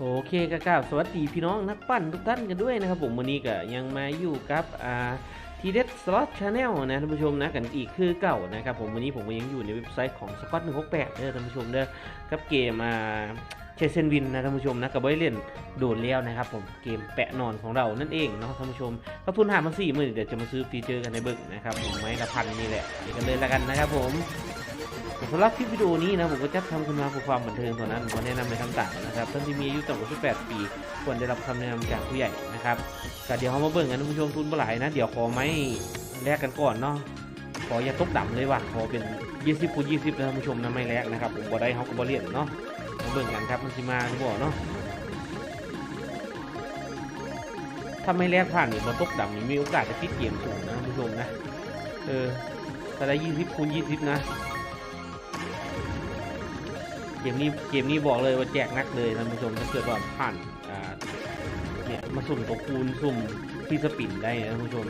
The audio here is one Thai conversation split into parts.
โอเคก็กล่าสวัสดีพี่น้องนักปั้นทุกท่านกันด้วยนะครับผมวันนี้ก็ยังมาอยู่กับอ่าทีเด็ดสล็อตชาแนลนะท่านผู้ชมนะกันอีกคือเก่านะครับผมวันนี้ผมก็ยังอยู่ในเว็บไซต์ของสกอต168เด้อท่านผู้ชมเด้อกับเกมอ่าเชเซนวินนะท่านผู้ชมนะกับไว้เล่นโดนแล้วนะครับผมเกมแปะนอนของเรานั่นเองเนาะท่านผู้ชมก็ทุนหามันสี่หมื่นเดี๋ยวจะมาซื้อฟีเจอร์กันในเบิกนะครับผมไม้ละพันนี่แหละเดี๋ยวกันเลยละกันนะครับผม สำหรับคลิปวิดีโอนี้นะผมก็จะทำขึ้นมาเพื่อความบันเทิงเท่านั้นผมแนะนำในคำต่างนะครับท่านที่มีอายุต่ำกว่า 18 ปีควรได้รับคำแนะนำจากผู้ใหญ่นะครับก็เดี๋ยวเขามาเบิ่งกันท่านผู้ชมทุนเมื่อไหร่นะ เดี๋ยวขอไม้แลกกันก่อนเนาะขออย่าตกดำเลยว่ะขอเป็น 20คูณ20นะท่านผู้ชมนะไม่แลกนะครับผมบ่ได้เขาก็บ่เลียนเนาะมาเบิ่งกันครับมันสิมาหรือบ่เนาะถ้าไม่แลกผ่านนี่บ่ตกดำนี่มีโอกาสจะพลิกเกมสูงนะท่านผู้ชมนะเออถ้าได้20คูณ20 นะ เกมนี้เกมนี้บอกเลยว่าแจกนักเลยท่านผู้ชมถ้าเกิดว่าผ่านอ่าเนี่ยมาสุ่มตัวคูณสุ่มที่สปินได้นะท่านผู้ชม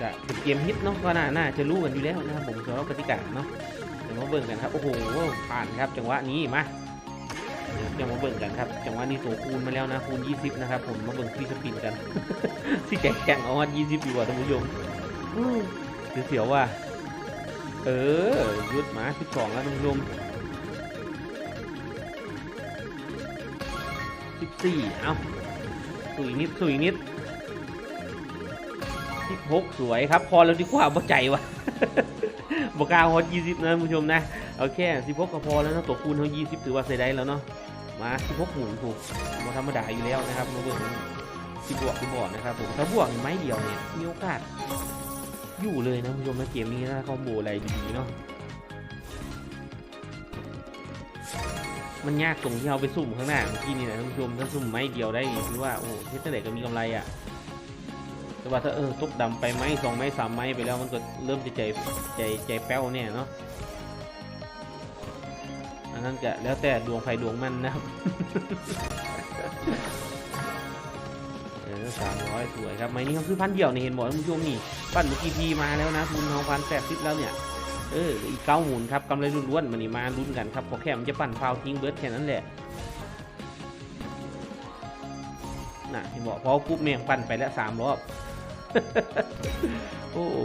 จะเป็นเกมฮิตเนาะก็น่าน่าจะรู้กันอยู่แล้วนะครับผมสำหรับกติกาเนาะเดี๋ยวมาเบิ่งกันครับโอ้โหผ่านครับจังหวะนี้มาเดี๋ยวมาเบิ่งกันครับจังหวะนี้ตัวคูณมาแล้วนะคูณ 20 นะครับผมมาเบิ่งที่สปินกันที่แจกแข่งเอาว่า20ดีกว่าท่านผู้ชมอื้อเสียวๆว่า เออยุดหมา12แล้วท่านผู้ชม สิบสี่เอาสุยนิดสุยนิดสิบหกสวยครับ พอแล้วดีกว่าบ่ใจวะบกาฮอตยี่สิบนะท่านผู้ชมนะโอเคสิบหกก็พอแล้วนะตัวคูณเขายี่สิบถือว่าใส่ได้แล้วเนาะมาสิบหกหมุนถูกมาธรรมดาอยู่แล้วนะครับมาเบิ่งสิบบวกสิบบวกนะครับผมถ้าบวกไม้เดียวเนี่ยมีโอกาสอยู่เลยนะผู้ชมนะเกมนี้นะคอมโบอะไรดีๆเนาะ มันยากตรงที่เราไปสุ่มข้างหน้าเมื่อกี้นี่นะท่านผู้ชมถ้าสุ่มไม้เดียวได้คือว่าโอ้เทสเตอร์เด็กก็มีกำไรอะแต่ว่าถ้าเออตกดำไปไม้สองไม้สามไม้ไปแล้วมันก็เริ่มจะใจใจใจแป้วเนี่ยเนาะอันนั้นก็แล้วแต่ดวงไฟดวงมันนะครับเออสามร้อยสวยครับไม้นี้เขาคือพันเดียวนี่เห็นบอกท่านผู้ชมนี่ปั้นเมื่อกี้พีมาแล้วนะทุนทองพันแปดสิบแล้วเนี่ย เอออีกเก้าหมุนครับกำไรล้วนๆมันนี่มาลุ้นกันครับพอแค่มันจะปั่นฟาวทิ้งเบิร์ดแค่นั้นแหละน่ะที่บอกพอปุ๊บแม่งปั่นไปแล้วสามรอบ โอ้โห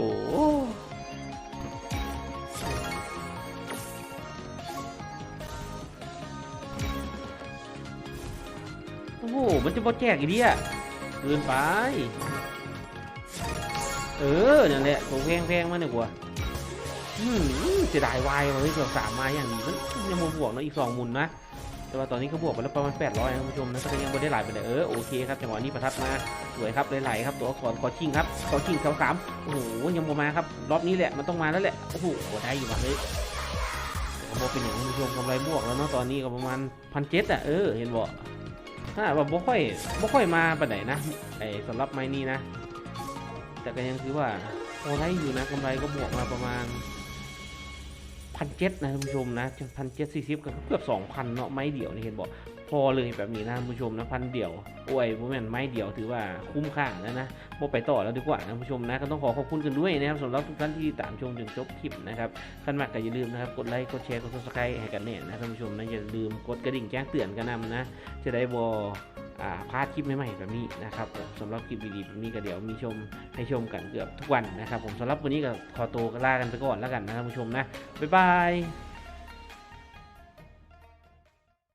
โอ้โห มันจะบอแจกอีกดิอะเกินไป เออ นั่นแหละตัวแพงๆมาหนึ่งกว่า เสียดายวายมันไม่เกือบสามมาอย่างนี้มันยังมาบวกเนอะอีกสองมุนนะแต่ว่าตอนนี้ก็บวกไปแล้วประมาณ800นะท่านผู้ชมนะก็ยังไม่ได้ไหลไปเลยเออโอเคครับจังหวะนี้ประทัดมาสวยครับไหลๆครับตัวอักษรขอชิงครับขอชิงแถวสามโอ้โหยังบ่มาครับรอบนี้แหละมันต้องมาแล้วแหละโอ้โหได้อยู่ว่ะเฮ้ยผมบอกเป็นอย่างท่านผู้ชมกำไรบวกแล้วเนาะตอนนี้ก็ประมาณพันเจ็ดอะเออเห็นบอกถ้าแบบบ่ค่อยบ่ค่อยมาปไหนนะไอสำหรับไม้นี้นะ แต่ก็ยังคือว่าพอได้อยู่นะกำไรก็บวกมาประมาณ พันเจ็ดนะท่านผู้ชมนะพันเจ็ดสี่สิบก็เกือบสองพันเนาะไม้เดี่ยวนี่เห็นบอกพอเลยแบบนี้นะท่านผู้ชมนะพันเดี่ยวโอ้ยโมแมนไม้เดี่ยวถือว่าคุ้มค่าแล้วนะโมไปต่อแล้วดีกว่านะท่านผู้ชมนะก็ต้องขอขอบคุณกันด้วยนะครับสำหรับทุกท่านที่ตามชมจนจบคลิปนะครับท่านมากก็อย่าลืมนะครับกดไลค์กดแชร์กดซับสไครต์ให้กันเนี่ยนะท่านผู้ชมนะอย่าลืมกดกระดิ่งแจ้งเตือนกันนำนะจะได้บอ พลาดคลิปใหม่ๆแบบนี้นะครับผมสำหรับคลิปดีๆแบบนี้ก็เดี๋ยวมีชมให้ชมกันเกือบทุกวันนะครับ ผมสำหรับวันนี้ก็ขอตัวลากันไปก่อนแล้วกันนะท่านผู้ชมนะบ๊ายบาย